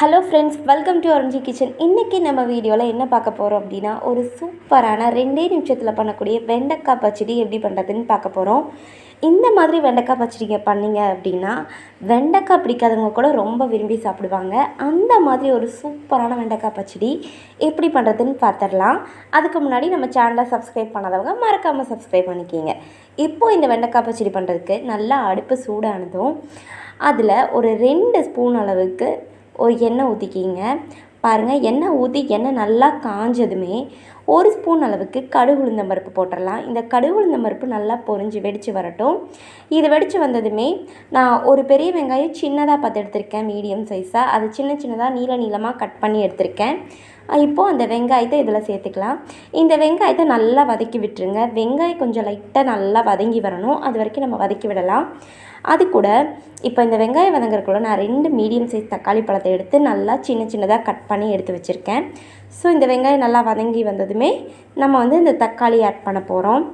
Hello friends welcome to Aranji kitchen. இன்றைக்கி நம்ம வீடியோவில் என்ன பார்க்க போகிறோம் அப்படின்னா ஒரு சூப்பரான ரெண்டே நிமிஷத்தில் பண்ணக்கூடிய வெண்டைக்காய் பச்சடி எப்படி பண்ணுறதுன்னு பார்க்க போகிறோம் இந்த மாதிரி வெண்டைக்காய் பச்சடிங்க பண்ணீங்க அப்படின்னா வெண்டைக்காய் பிடிக்காதவங்க கூட ரொம்ப விரும்பி சாப்பிடுவாங்க. அந்த மாதிரி ஒரு சூப்பரான வெண்டைக்காய் பச்சடி எப்படி பண்ணுறதுன்னு பார்த்துடலாம். அதுக்கு முன்னாடி நம்ம சேனலை சப்ஸ்கிரைப் பண்ணாதவங்க மறக்காமல் சப்ஸ்கிரைப் பண்ணிக்கிங்க. இப்போது இந்த வெண்டைக்காய் பச்சடி பண்ணுறதுக்கு நல்லா அடுப்பு சூடானதும் அதில் ஒரு ரெண்டு ஸ்பூன் அளவுக்கு ஒரு எண்ணெய் ஊற்றிக்கிங்க பாருங்கள் எண்ணெய் ஊற்றி எண்ணெய் நல்லா காஞ்சதுமே ஒரு ஸ்பூன் அளவுக்கு கடுகு உளுந்தம் பருப்பு போட்டுடலாம் இந்த கடுகு உளுந்தம் பருப்பு நல்லா பொரிஞ்சு வெடித்து வரட்டும். இது வெடித்து வந்ததுமே நான் ஒரு பெரிய வெங்காயம் சின்னதாக பார்த்து எடுத்திருக்கேன் மீடியம் சைஸாக அது சின்ன சின்னதாக நீள நீளமாக கட் பண்ணி எடுத்திருக்கேன். இப்போது அந்த வெங்காயத்தை இதில் சேர்த்துக்கலாம். இந்த வெங்காயத்தை நல்லா வதக்கி விட்டுருங்க. வெங்காயம் கொஞ்சம் லைட்டாக நல்லா வதங்கி வரணும். அது வரைக்கும் நம்ம வதக்கி விடலாம். அது கூட இப்போ இந்த வெங்காயம் வதங்குறதுக்குள்ள நான் ரெண்டு மீடியம் சைஸ் தக்காளி பழத்தை எடுத்து நல்லா சின்ன சின்னதாக கட் பண்ணி எடுத்து வச்சுருக்கேன். ஸோ இந்த வெங்காயம் நல்லா வதங்கி வந்ததுமே நம்ம வந்து இந்த தக்காளி ஆட் பண்ண போகிறோம்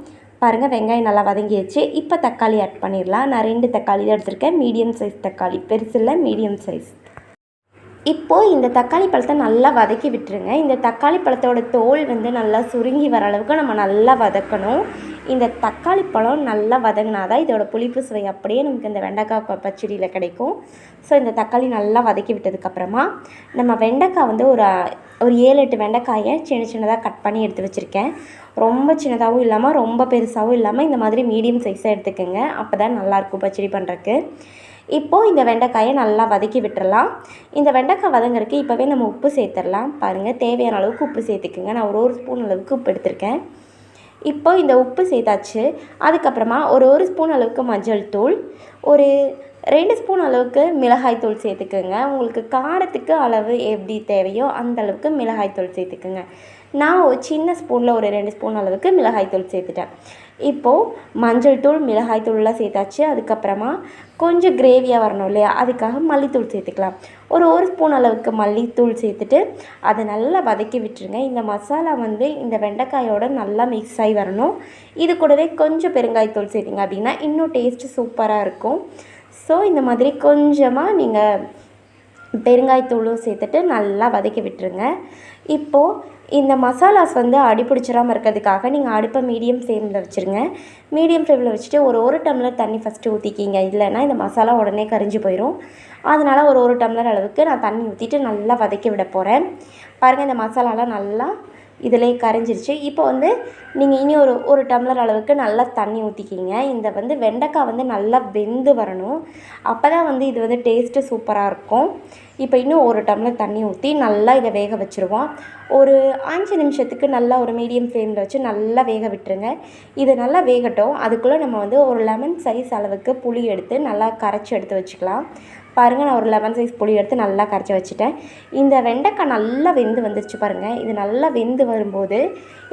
பாருங்கள் வெங்காயம் நல்லா வதங்கிடுச்சு இப்போ தக்காளி ஆட் பண்ணிடலாம். நான் ரெண்டு தக்காளி தான் எடுத்திருக்கேன். மீடியம் சைஸ் தக்காளி. பெருசு இல்லை மீடியம் சைஸ் இப்போது இந்த தக்காளி பழத்தை நல்லா வதக்கி விட்டுருங்க. இந்த தக்காளி பழத்தோட தோல் வந்து நல்லா சுருங்கி வர அளவுக்கு நம்ம நல்லா வதக்கணும். இந்த தக்காளி பழம் நல்லா வதங்கினா தான் இதோட புளிப்பு சுவை அப்படியே நமக்கு இந்த வெண்டைக்காய் பச்சடியில் கிடைக்கும். ஸோ இந்த தக்காளி நல்லா வதக்கி விட்டதுக்கப்புறமா நம்ம வெண்டைக்காய் வந்து ஒரு ஒரு ஏழு எட்டு வெண்டைக்காயை சின்ன சின்னதாக கட் பண்ணி எடுத்து வச்சுருக்கேன். ரொம்ப சின்னதாகவும் இல்லாமல் ரொம்ப பெருசாகவும் இல்லாமல் இந்த மாதிரி மீடியம் சைஸாக எடுத்துக்கோங்க. அப்போ தான் நல்லாயிருக்கும் பச்சடி பண்ணுறக்கு இப்போது இந்த வெண்டைக்காயை நல்லா வதக்கி விட்டுறலாம். இந்த வெண்டைக்காய் வதங்குறதுக்கு இப்போவே நம்ம உப்பு சேர்த்துடலாம். பாருங்கள் தேவையான அளவுக்கு உப்பு சேர்த்துக்குங்க. நான் ஒரு ஒரு ஸ்பூன் அளவுக்கு உப்பு எடுத்திருக்கேன். இப்போது இந்த உப்பு சேர்த்தாச்சு. அதுக்கப்புறமா ஒரு ஒரு ஸ்பூன் அளவுக்கு மஞ்சள் தூள் ஒரு ரெண்டு ஸ்பூன் அளவுக்கு மிளகாய்த்தூள் சேர்த்துக்கோங்க சேர்த்துக்குங்க. உங்களுக்கு காரத்துக்கு அளவு எப்படி தேவையோ அந்த அளவுக்கு மிளகாய்த்தூள் சேர்த்துக்கோங்க சேர்த்துக்குங்க. நான் ஒரு சின்ன ஸ்பூனில் ஒரு ரெண்டு ஸ்பூன் அளவுக்கு மிளகாய்த்தூள் சேர்த்துட்டேன். இப்போது மஞ்சள் தூள் மிளகாய்த்தூள்லாம் சேர்த்தாச்சு. அதுக்கப்புறமா கொஞ்சம் கிரேவியாக வரணும் இல்லையா? அதுக்காக மல்லித்தூள் சேர்த்துக்கலாம். ஒரு ஒரு ஸ்பூன் அளவுக்கு மல்லித்தூள் சேர்த்துட்டு அதை நல்லா வதக்கி விட்டுருங்க. இந்த மசாலா வந்து இந்த வெண்டைக்காயோட நல்லா மிக்ஸ் ஆகி வரணும். இது கூடவே கொஞ்சம் பெருங்காயத்தூள் சேர்த்திங்க அப்படின்னா இன்னும் டேஸ்ட்டு சூப்பராக இருக்கும். ஸோ இந்த மாதிரி கொஞ்சமாக நீங்கள் பெருங்காயத்தூளும் சேர்த்துட்டு நல்லா வதக்கி விட்டுருங்க. இப்போது இந்த மசாலாஸ் வந்து அடி பிடிச்சிடாமல் இருக்கிறதுக்காக நீங்கள் அடுப்பை மீடியம் ஃப்ளேமில் வச்சுருங்க. மீடியம் ஃப்ளேமில் வச்சுட்டு ஒரு ஒரு டம்ளர் தண்ணி ஃபஸ்ட்டு ஊற்றிக்கிங்க இல்லைன்னா இந்த மசாலா உடனே கரிஞ்சு போயிடும் அதனால் ஒரு ஒரு டம்ளர் அளவுக்கு நான் தண்ணி ஊற்றிட்டு நல்லா வதக்கி விட போகிறேன் பாருங்கள் இந்த மசாலாலாம் நல்லா இதிலே கரைஞ்சிருச்சு. இப்போ வந்து நீங்கள் இனி ஒரு ஒரு டம்ளர் அளவுக்கு நல்லா தண்ணி ஊற்றிக்கிங்க இந்த வந்து வெண்டைக்காய் வந்து நல்லா வெந்து வரணும். அப்போ தான் வந்து இது வந்து டேஸ்ட்டு சூப்பராக இருக்கும். இப்போ இன்னும் ஒரு டம்ளர் தண்ணி ஊற்றி நல்லா இதை வேக வச்சுருவோம். ஒரு அஞ்சு நிமிஷத்துக்கு நல்லா ஒரு மீடியம் ஃப்ளேமில் வச்சு நல்லா வேக விட்டுருங்க. இது நல்லா வேகட்டும். அதுக்குள்ளே நம்ம வந்து ஒரு லெமன் சைஸ் அளவுக்கு புளி எடுத்து நல்லா கரைச்சி எடுத்து வச்சுக்கலாம். பாருங்கள் நான் ஒரு லெமன் சைஸ் புளி எடுத்து நல்லா கரைச்சி வச்சுட்டேன். இந்த வெண்டைக்காய் நல்லா வெந்து வந்துருச்சு பாருங்கள் இது நல்லா வெந்து வரும்போது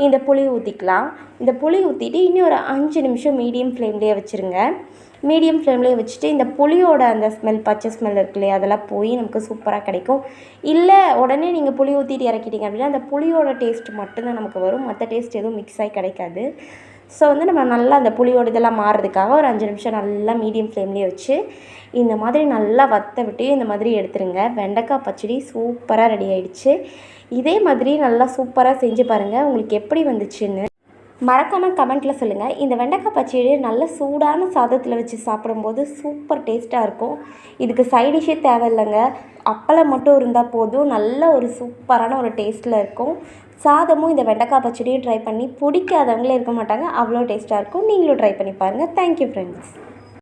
இந்த புளி ஊற்றிக்கலாம் இந்த புளி ஊற்றிட்டு இன்னும் ஒரு அஞ்சு நிமிஷம் மீடியம் ஃப்ளேம்லேயே வச்சுருங்க. மீடியம் ஃப்ளேம்லேயே வச்சுட்டு இந்த புளியோட அந்த ஸ்மெல் பச்சை ஸ்மெல் இருக்கு இல்லையா அதெல்லாம் போய் நமக்கு சூப்பராக கிடைக்கும். இல்லை உடனே நீங்கள் புளி ஊற்றிட்டு இறக்கிட்டீங்க அப்படின்னா அந்த புளியோட டேஸ்ட் மட்டும்தான் நமக்கு வரும். மற்ற டேஸ்ட் எதுவும் மிக்ஸ் ஆகி கிடைக்காது. ஸோ வந்து நம்ம நல்லா அந்த புளியோட இதெல்லாம் மாறுறதுக்காக ஒரு அஞ்சு நிமிஷம் நல்லா மீடியம் ஃப்ளேம்லேயே வச்சு இந்த மாதிரி நல்லா வற்ற விட்டு இந்த மாதிரி எடுத்துருங்க. வெண்டைக்காய் பச்சடி சூப்பராக ரெடி ஆகிடுச்சு இதே மாதிரி நல்லா சூப்பராக செஞ்சு பாருங்கள் உங்களுக்கு எப்படி வந்துச்சுன்னு மறக்காமல் கமெண்ட்டில் சொல்லுங்கள் இந்த வெண்டைக்காய் பச்சடி நல்ல சூடான சாதத்தில் வச்சு சாப்பிடும்போது சூப்பர் டேஸ்ட்டாக இருக்கும். இதுக்கு சைடிஷே தேவையில்லைங்க. அப்பளம் மட்டும் இருந்தால் போதும். நல்ல ஒரு சூப்பரான ஒரு டேஸ்ட்டில் இருக்கும். சாதமும் இந்த வெண்டைக்காய் பச்சடியும் ட்ரை பண்ணி பிடிக்காதவங்களே இருக்க மாட்டாங்க. அவ்வளோ டேஸ்ட்டாக இருக்கும். நீங்களும் ட்ரை பண்ணி பாருங்கள் தேங்க்யூ ஃப்ரெண்ட்ஸ்